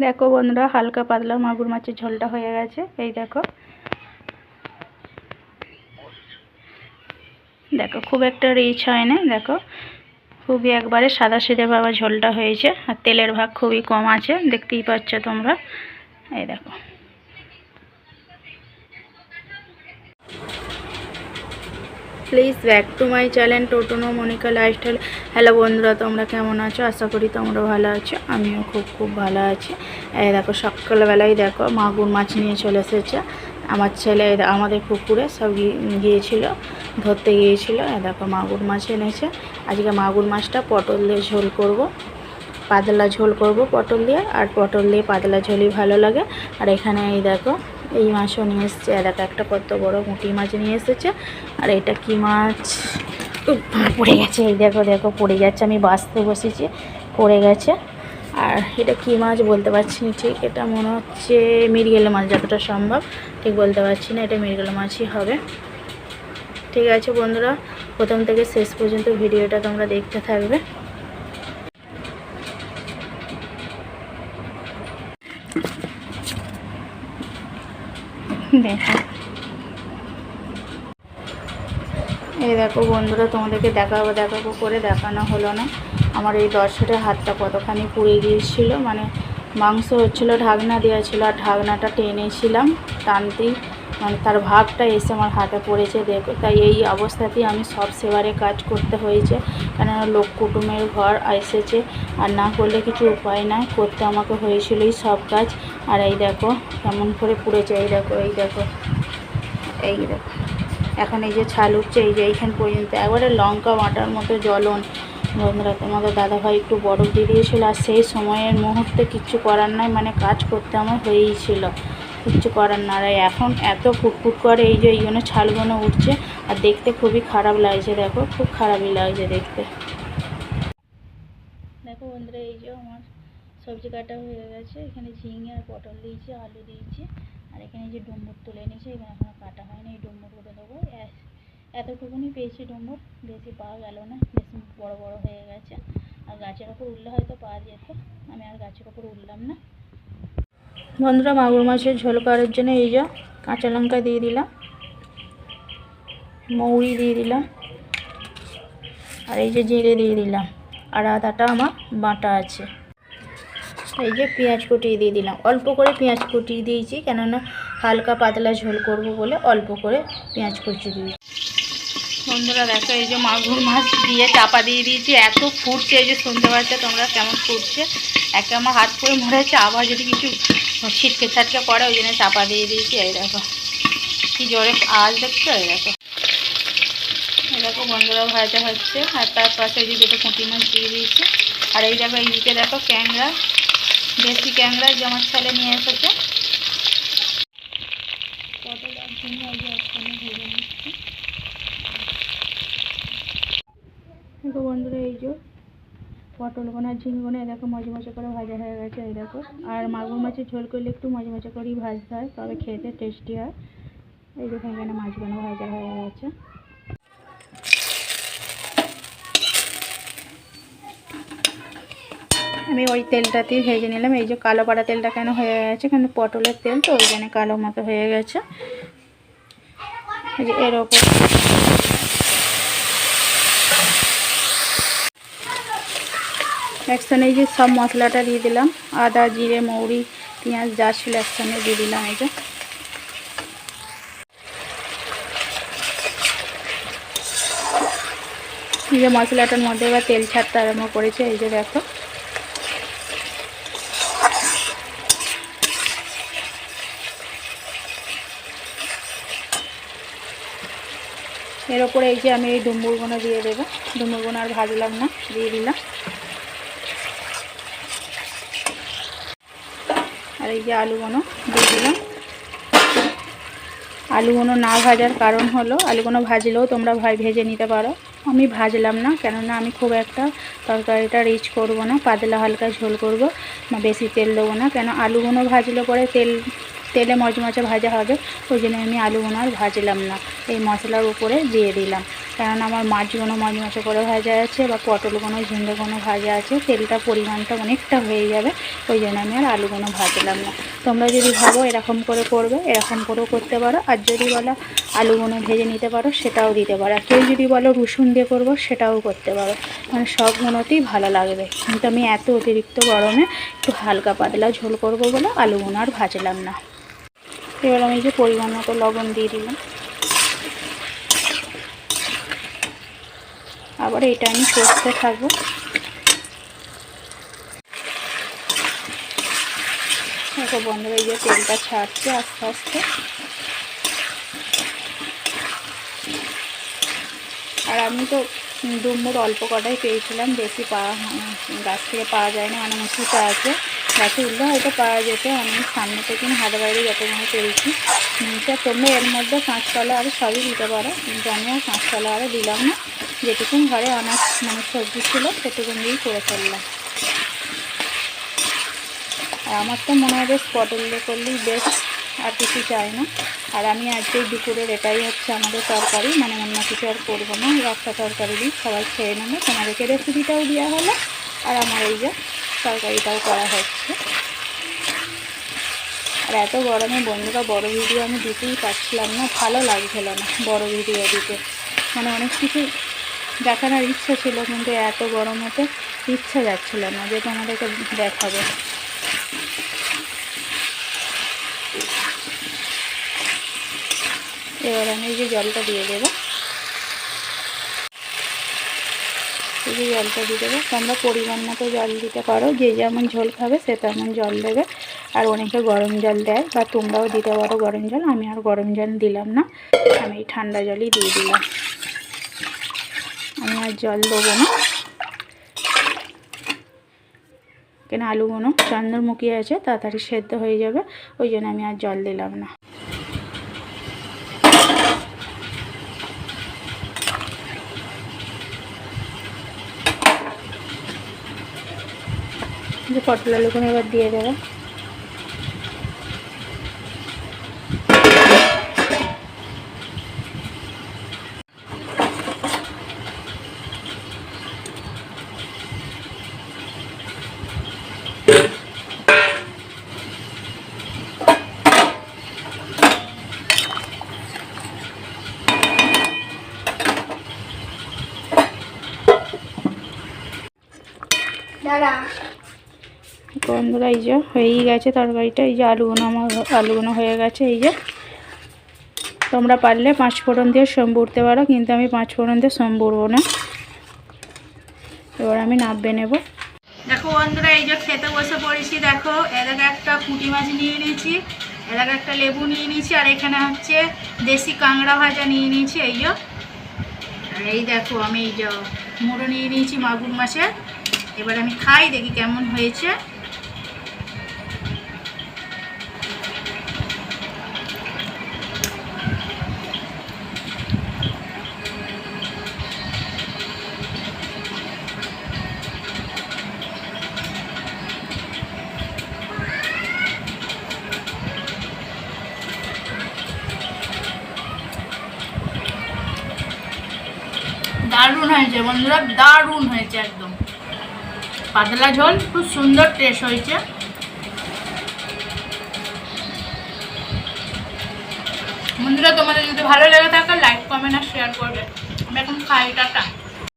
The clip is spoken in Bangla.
দেখো বন্ধুরা, হালকা পাতলা মাগুর মাছের ঝোলটা হয়ে গেছে। এই দেখো। দেখো, খুব একটা রিচ হয় না দেখো। খুবই একবারে সাদা সিদে বাবা ঝোলটা হয়েছে। আর তেলের ভাগ খুবই কম আছে, দেখতেই পাচ্ছ তোমরা। এই দেখো। Please back to my channel no Monika lifestyle hello বন্ধুরা, তোমরা কেমন আছো? আশা করি তোমরা ভালো আছো, আমিও খুব খুব ভালো আছি। এই দেখো, সকালবেলায় দেখো মাগুর মাছ নিয়ে চলে এসেছে। আমার ছেলে আমাদের পুকুরে সব গিয়েছিল, ধরতে গিয়েছিল। দেখো মাগুর মাছ এনেছে। আজকে মাগুর মাছটা পটল দিয়ে ঝোল করব। পাতলা ঝোল করব পটল দিয়ে, আর পটল দিয়ে পাতলা ঝোলই ভালো লাগে। আর এখানে এই দেখো, এই মাছও নিয়ে এসেছে। আর একটা কত বড় মুটি মাছ নিয়ে এসেছে। আর এটা কি মাছ? পড়ে গেছে। এই দেখো দেখো, পড়ে যাচ্ছে। আমি বাঁচতে বসেছি, পড়ে গেছে। আর এটা কি মাছ বলতে পারছি না। ঠিক, এটা মনে হচ্ছে মৃগেল মাছ, যতটা সম্ভব। ঠিক বলতে পারছি না, এটা মৃগেল মাছই হবে। ঠিক আছে বন্ধুরা, প্রথম থেকে শেষ পর্যন্ত ভিডিওটা তোমরা দেখতে থাকবে। দেখো। এই দেখো বন্ধুরা, তোমাদেরকে দেখাবো দেখাবো করে দেখানো হলো না। আমার এই দর্শকের হাতটা কতখানি পুড়ে গিয়েছিল। মানে মাংস হচ্ছিল, ঢাকনা দেওয়া ছিল, আর ঢাকনাটা টেনেছিলাম, টানতেই মানে তার ভাবটা এসে আমার হাতে পড়েছে, দেখো। তাই এই অবস্থাতেই আমি সব সেবারে কাজ করতে হয়েছে। কেননা লোক কুটুমের ঘর এসেছে, আর না করলে কিছু উপায় নাই। করতে আমাকে হয়েছিল এই সব কাজ। আর এই দেখো, কেমন করে পুড়েছে, এই দেখো এই দেখো এই দেখো। এখন এই যে ছাল উঠছে, এই যে এইখান পর্যন্ত। একবারে লঙ্কা বাটার মতো জ্বলন। বন্ধুরা তোমাদের দাদাভাই একটু বরফ দিয়ে দিয়েছিল, আর সেই সময়ের মুহূর্তে কিচ্ছু করার নাই মানে কাজ করতে আমার হয়েই ছিল। কিচ্ছু করার না। আর এখন এত ফুটফুট করে এই যে এইগুলো ছালগুলো উঠছে, আর দেখতে খুবই খারাপ লাগছে, দেখো, খুব খারাপই লাগছে দেখতে। দেখো বন্ধুরা, এই যে আমার সবজি কাটা হয়ে গেছে। এখানে ঝিঙে আর পটল দিয়েছি, আলু দিয়েছি, আর এখানে যে ডুম্বুর তুলে নিয়েছি এখানে এখনও কাটা হয়নি। এই ডুম্বুরগুলো দেবো এতটুকুনি পেয়েছি ডুম্বুর বেশি পাওয়া গেল না, বেশি বড় বড় হয়ে গেছে। আর গাছের ওপর উঠলে হয়তো পাওয়া যেত, আমি আর গাছের ওপর উঠলাম না। বন্ধুরা, মাগুর মাছের ঝোল করার জন্য এই যে কাঁচা লঙ্কা দিয়ে দিলাম, মৌরি দিয়ে দিলাম, আর এই যে জিরে দিয়ে দিলাম, আর আদাটা আমার বাটা আছে। এই যে পেঁয়াজ কুটিয়ে দিয়ে দিলাম, অল্প করে পেঁয়াজ কুটিয়ে দিয়েছি, কেননা হালকা পাতলা ঝোল করব বলে অল্প করে পেঁয়াজ কুচি দিয়েছি। বন্ধুরা, দেখো এই যে মাগুর মাছ দিয়ে চাপা দিয়ে দিয়েছি, এত ফুটছে এই যে, শুনতে পাচ্ছ তোমরা কেমন ফুটছে? একে আমার হাত পুরো মরেছে আবার যদি কিছু ছিটকে ছাটকে পড়ে, ওই জন্য চাপা দিয়ে দিয়েছি, এই দেখো। কি জোরে আওয়াজ দেখছ? এই দেখো। এই দেখো বন্ধুরা, ভাজা হচ্ছে। আর তার পাশে এই দুটো পুঁটি মাছ দিয়ে দিয়েছি। আর এই দেখো এইদিকে দেখো ক্যাংরা দেশি ক্যাংরা যে আমার ছেলে নিয়ে এসেছে। বন্ধুরা, এই যে পটল গোনা ঝিঙে গোনা এই দেখো মজা মজা করে ভাজা হয়ে গেছে, এই দেখো। আর মাগুর মাছের ঝোল করলে একটু মজা মজা করেই ভাজতে হয়, তবে খেতে টেস্টি হয়। এই দেখো এখানে মাছগুলো ভাজা হয়ে গেছে। আমি ওই তেলটাতেই ভেজে নিলাম, এই যে কালো পাড়া তেলটা কেন হয়ে গেছে কিন্তু পটলের তেল তো ওই জন্য কালো মতো হয়ে গেছে। এই যে এর ওপর একসঙ্গে এই যে সব মশলাটা দিয়ে দিলাম। আদা, জিরে, মৌরি, পেঁয়াজ যা ছিল একসঙ্গে দিয়ে দিলাম এই যে। এই যে মশলাটার মধ্যে এবার তেল ছাড়তে আরম্ভ করেছে, এই যে দেখো। এর ওপরে এই যে আমি এই ডুম্বুরগুলো দিয়ে দেবো। ডুম্বুরগুলো আর ভাজলাম না, দিয়ে দিলাম। এই যে আলুগুলো দিয়ে দিলাম। আলুগুলো না ভাজার কারণ হলো আলুগুলো ভাজলেও তোমরা ভাই ভেজে নিতে পারো। আমি ভাজলাম না, কেননা আমি খুব একটা তরকারিটা রিচ করব না, পাতলা হালকা ঝোল করব, বা বেশি তেল দেবো না। কেন আলুগুলো ভাজলে পরে তেল তেলে মচমচে ভাজা হবে, ওই জন্য আমি আলুগুলো আর ভাজলাম না। এই মশলার উপরে দিয়ে দিলাম। কারণ আমার মাছগুলো মাছ মাছে করে ভাজা আছে বা পটল কোনো পটলগুলো ঝিঙ্গেগুলো ভাজা আছে তেলটা পরিমাণটা অনেকটা হয়ে যাবে, ওই জন্য আমি আর আলুগুলো ভাজলাম না। তোমরা যদি ভাবো এরকম করে করবে, এরকম করেও করতে পারো। আর যদি বলো আলুগুলো ভেজে নিতে পারো, সেটাও দিতে পারো। আর কেউ যদি বলো রসুন দিয়ে করব, সেটাও করতে পারো। মানে সবগুলোতেই ভালো লাগবে। কিন্তু আমি এত অতিরিক্ত গরমে একটু হালকা পাতলা ঝোল করব বলে আলুগুলো আর ভাজলাম না। এবার আমি যে পরিমাণ মতো লবণ দিয়ে দিলাম। আবার এটা আমি কষতে থাকব। দেখো বন্ধুরা, এই যে তেলটা ছাড়ছে আস্তে আস্তে। আর আমি তো ডুমুর অল্প কটাই পেয়েছিলাম, বেশি পাওয়া গাছ থেকে পাওয়া যায় না মানে মুসিটা আছে। গাছে উঠলে হয়তো পাওয়া যেত। আমি সামনে থেকে হাট বাইরে যতগুলো পেয়েছি তো তোমরা এর মধ্যে কাঁচকলা আর সবই দিতে পারো। কিন্তু আমি আর কাঁচকলা আরও দিলাম না। যেটুকুন ঘরে অনেক মানে সবজি ছিল, সেটুকুন দিয়েই করে ফেললাম। আর আমার তো মনে হয় বেশ পটল করলেই বেশ, আর কিছু চাই না। আর আমি আজকে দুপুরের এটাই হচ্ছে আমাদের তরকারি। মানে অন্য কিছু আর করব না। একটা তরকারি দিই সবাই খেয়ে নেবে। তোমাদেরকে রেসিপিটাও দেওয়া হলো। আর আমার এই যে তরকারিটাও করা হচ্ছে। আর এত গরমে বন্ধুরা বড় ভিডিও আমি দিতেই পারছিলাম না, ভালো লাগছিল না বড় ভিডিও দিতে। মানে অনেক কিছু দেখানোর ইচ্ছা ছিল, কিন্তু এত গরমেতে ইচ্ছা যাচ্ছিল না যে তোমাদেরকে দেখাবো। এবার আমি যে জলটা দিয়ে দেবো। যে জলটা দিয়ে দেবো। তোমরা পরিমাণ মতো জল দিতে পারো। যে যেমন ঝোল খাবে, সে তেমন জল দেবে। আর অনেকে গরম জল দেয় বা তোমরাও দিতে পারো গরম জল। আমি আর গরম জল দিলাম না। আমি ঠান্ডা জলই দিয়ে দিলাম। আমি আর জল দেবো না। কেন আলুগুলো চন্দ্রমুখী আছে, তাড়াতাড়ি সেদ্ধ হয়ে যাবে। ওই জন্য আমি আর জল দিলাম না। যে পটল আলুগুলো এবার দিয়ে দেবো দাঁড়া বন্ধুরা, এই যে হয়েই গেছে তরকারিটা। এই যে আলুগুলো আমার আলুগুলো হয়ে গেছে, এই যে। তোমরা পারলে পাঁচ ফোড়ন দিয়ে সোম উঠতে পারো, কিন্তু আমি পাঁচ ফোড়ন দিয়ে সোম উঠবো না। এবার আমি নাববে নেব। দেখো বন্ধুরা, এই যে খেতে বসে পড়েছি, দেখো। এলাকা একটা পুঁটি মাছ নিয়ে নিয়েছি এলাকা একটা লেবু নিয়ে নিয়েছি আর এখানে হচ্ছে দেশি কাঁকড়া ভাজা নিয়ে নিয়েছি এই যে। এই দেখো, আমি এই যে মুড়ো নিয়ে নিয়েছি মাগুর মাছের। এবার আমি খাই, দেখি কেমন হয়েছে। দারুণ হয়েছে বন্ধুরা, দারুণ হয়েছে একদম। পাতলা ঝোল, খুব সুন্দর টেস্ট হয়েছে। বন্ধুরা, তোমাদের যদি ভালো লেগে থাকে লাইক কমেন্ট আর শেয়ার করবে। আমি এখন খাই, টাটা।